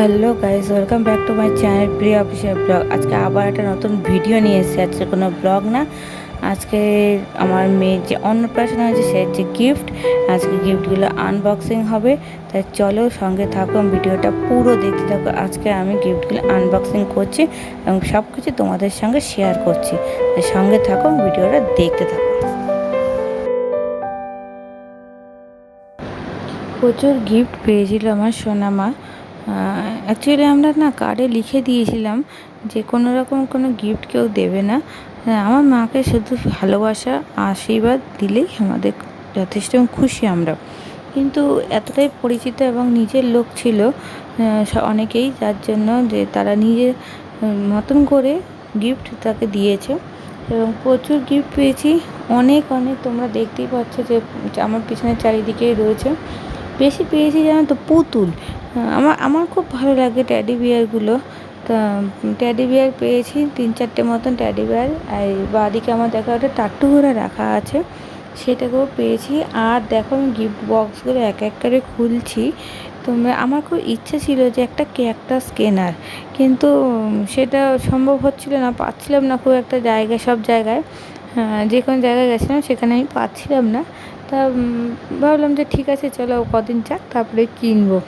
Hello guys welcome back to my channel প্রিয় official blog. আজকে আবার একটা নতুন ভিডিও নিয়ে এসেছি। আজকে কোনো ব্লগ না। আজকে আমার মেয়ের যে অন্নপ্রাশন হয়েছে, সে যে গিফট আজকে গিফটগুলো আনবক্সিং হবে। তাই চলো সঙ্গে থাকো ভিডিওটা পুরো দেখতে থাকো। আজকে আমি গিফটগুলো আনবক্সিং করছি এবং সব কিছু তোমাদের সঙ্গে শেয়ার করছি। তাই সঙ্গে থাকো ভিডিওটা দেখতে থাকো। প্রচুর গিফট পেয়েছিল আমার সোনামা। অ্যাকচুয়ালি আমরা না কার্ডে লিখে দিয়েছিলাম যে কোনো রকম কোনো গিফট কেউ দেবে না। হ্যাঁ, আমার মাকে শুধু ভালোবাসা আশীর্বাদ দিলেই আমাদের যথেষ্ট খুশি আমরা। কিন্তু এতটাই পরিচিত এবং নিজের লোক ছিল অনেকেই যার জন্য যে তারা নিজের মতন করে গিফট তাকে দিয়েছে। এবং প্রচুর গিফট পেয়েছি। অনেক অনেক তোমরা দেখতেই পাচ্ছ যে আমার পিছনে চারিদিকেই রয়েছে। বেশি পেয়েছি জানো তো পুতুল। আমার আমার খুব ভালো লাগে ট্যাডি বিয়ারগুলো তা ট্যাডি বিয়ার পেয়েছি, তিন চারটে মতন ট্যাডি বিয়ার আর বাদিকে আমার দেখা একটা টাট্টু করে রাখা আছে, সেটাকেও পেয়েছি। আর দেখো আমি গিফট বক্সগুলো এক এক করে খুলছি। তো আমার খুব ইচ্ছে ছিল যে একটা ক্যাকটাস কেনার। কিন্তু সেটা সম্ভব হচ্ছিল না, পাচ্ছিলাম না খুব একটা জায়গায় সব জায়গায়। যে কোনো জায়গায় গেছিলাম সেখানে আমি পাচ্ছিলাম না। তা ভাবলাম যে ঠিক আছে, চলো কদিন যাক, তারপরে কিনবো।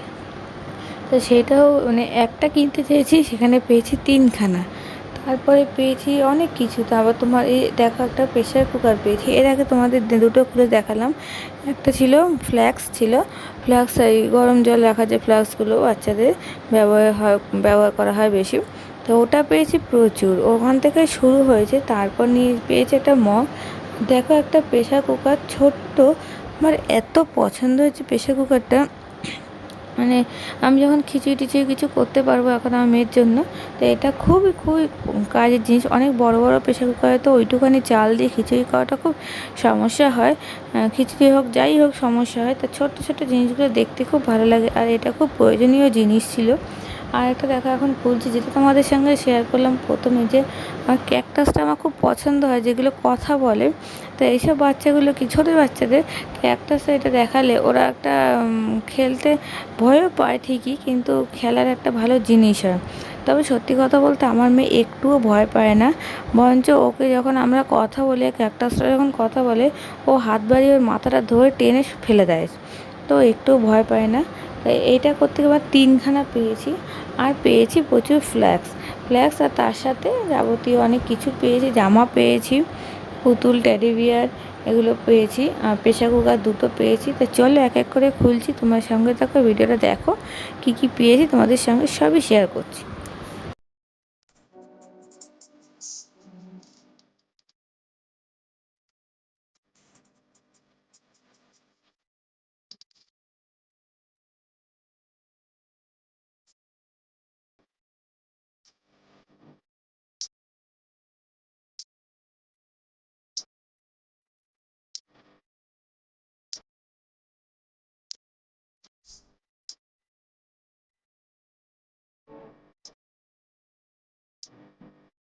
তো সেটাও মানে একটা কিনতে চেয়েছি, সেখানে পেয়েছি তিনখানা। তারপরে পেয়েছি অনেক কিছু। তারপর তোমার এই দেখো একটা প্রেশার কুকার পেয়েছি। এর আগে তোমাদের দুটো খুলে দেখালাম। একটা ছিল ফ্ল্যাক্স ছিল। ফ্ল্যাক্স এই গরম জল রাখা যে ফ্ল্যাক্সগুলো বাচ্চাদের ব্যবহার হয়, ব্যবহার করা হয় বেশি। তো ওটা পেয়েছি প্রচুর। ওখান থেকে শুরু হয়েছে। তারপর নিয়ে পেয়েছি একটা মগ। দেখো একটা প্রেশার কুকার ছোট্ট। আমার এত পছন্দ হয়েছে প্রেশার কুকারটা মানে আমি যখন খিচুড়ি টিচুড়ি কিছু করতে পারব এখন আমার মেয়ের জন্য, তো এটা খুবই খুবই কাজের জিনিস। অনেক বড় বড় প্রেশার কুকারে তো ওইটুখানি চাল দিয়ে খিচুড়ি খাওয়াটা খুব সমস্যা হয়। খিচুড়ি হোক, যাই হোক সমস্যা হয়, তা ছোট্ট ছোট্ট জিনিসগুলো দেখতে খুব ভালো লাগে। আর এটা খুব প্রয়োজনীয় জিনিস ছিল। আর একটা দেখা, এখন খুলছি যেটা তোমাদের সঙ্গে শেয়ার করলাম প্রথমে যে, আমার ক্যাকটাসটা আমার খুব পছন্দ হয়, যেগুলো কথা বলে। তো এইসব বাচ্চাগুলো কি, ছোটো বাচ্চাদের ক্যাকটাস এটা দেখালে ওরা একটা খেলতে ভয়ও পায় ঠিকই, কিন্তু খেলার একটা ভালো জিনিস হয়। তবে সত্যি কথা বলতে আমার মেয়ে একটুও ভয় পায় না। বরঞ্চ ওকে যখন আমরা কথা বলি ক্যাকটাসটা যখন কথা বলে, ও হাত বাড়িয়ে ওর মাথাটা ধরে টেনে ফেলে দেয়। তো একটুও ভয় পায় না। এইটা করতে আবার তিনখানা পেয়েছি। আর পেয়েছি প্রচুর ফ্ল্যাক্স ফ্ল্যাক্স আর তার সাথে যাবতীয় অনেক কিছু পেয়েছি। জামা পেয়েছি, পুতুল ট্যাডি বিয়ার এগুলো পেয়েছি, আর প্রেশার কুকার দুটো পেয়েছি। তো চলো এক এক করে খুলছি, তোমার সঙ্গে থাকো, ভিডিওটা দেখো, কি কি পেয়েছি তোমাদের সঙ্গে সবই শেয়ার করছি।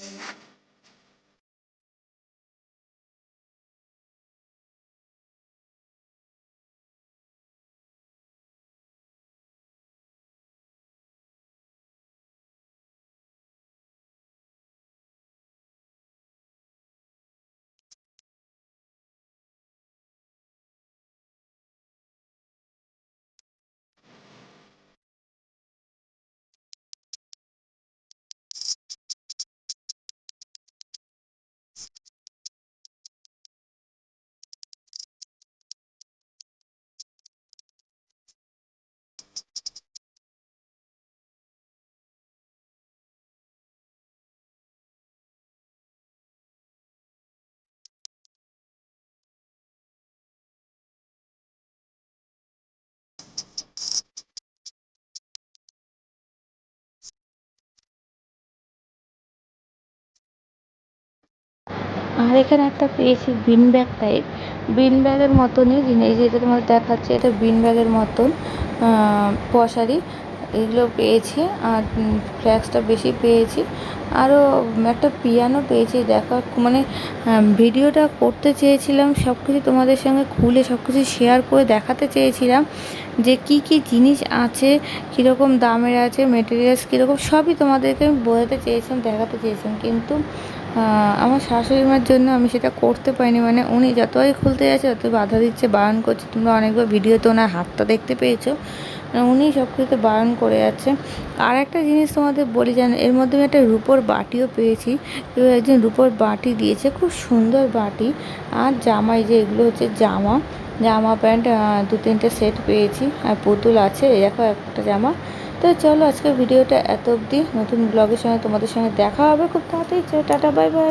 Amen. আর এখানে একটা পেয়েছি বিন ব্যাগ টাইপ বিন ব্যাগের মতনই জিনিস, যেটা তোমাদের দেখাচ্ছে, এটা বিন ব্যাগের মতন পশারি এগুলো পেয়েছি আর ফ্ল্যাক্সটা বেশি পেয়েছি। আরও একটা পিয়ানো পেয়েছি, দেখা মানে ভিডিওটা করতে চেয়েছিলাম সব কিছু তোমাদের সঙ্গে খুলে সব কিছু শেয়ার করে দেখাতে চেয়েছিলাম যে কি কি জিনিস আছে, কীরকম দামের আছে মেটেরিয়ালস কীরকম, সবই তোমাদেরকে আমি বোঝাতে চেয়েছিলাম, দেখাতে চেয়েছিলাম। কিন্তু আমার শাশুড়ি মার জন্য আমি সেটা করতে পারিনি। মানে উনি যতই খুলতে যাচ্ছে, ততই বাধা দিচ্ছে, বারণ করছে। তোমরা অনেকবার ভিডিওতে ওনার হাতটা দেখতে পেয়েছ। মানে উনি সব কিছুতে বারণ করে যাচ্ছে। আর একটা জিনিস তোমাদের বলি, জানো, এর মধ্যে আমি একটা রুপোর বাটিও পেয়েছি। একজন রুপোর বাটি দিয়েছে, খুব সুন্দর বাটি। আর জামাই যে, এগুলো হচ্ছে জামা। জামা প্যান্ট দু তিনটে সেট পেয়েছি। আর পুতুল আছে দেখো একটা জামা। তো চলো আজকে ভিডিওটা এত অবধি। নতুন ব্লগের সঙ্গে তোমাদের সঙ্গে দেখা হবে। খুব তাড়াতাড়ি টাটা বাই বাই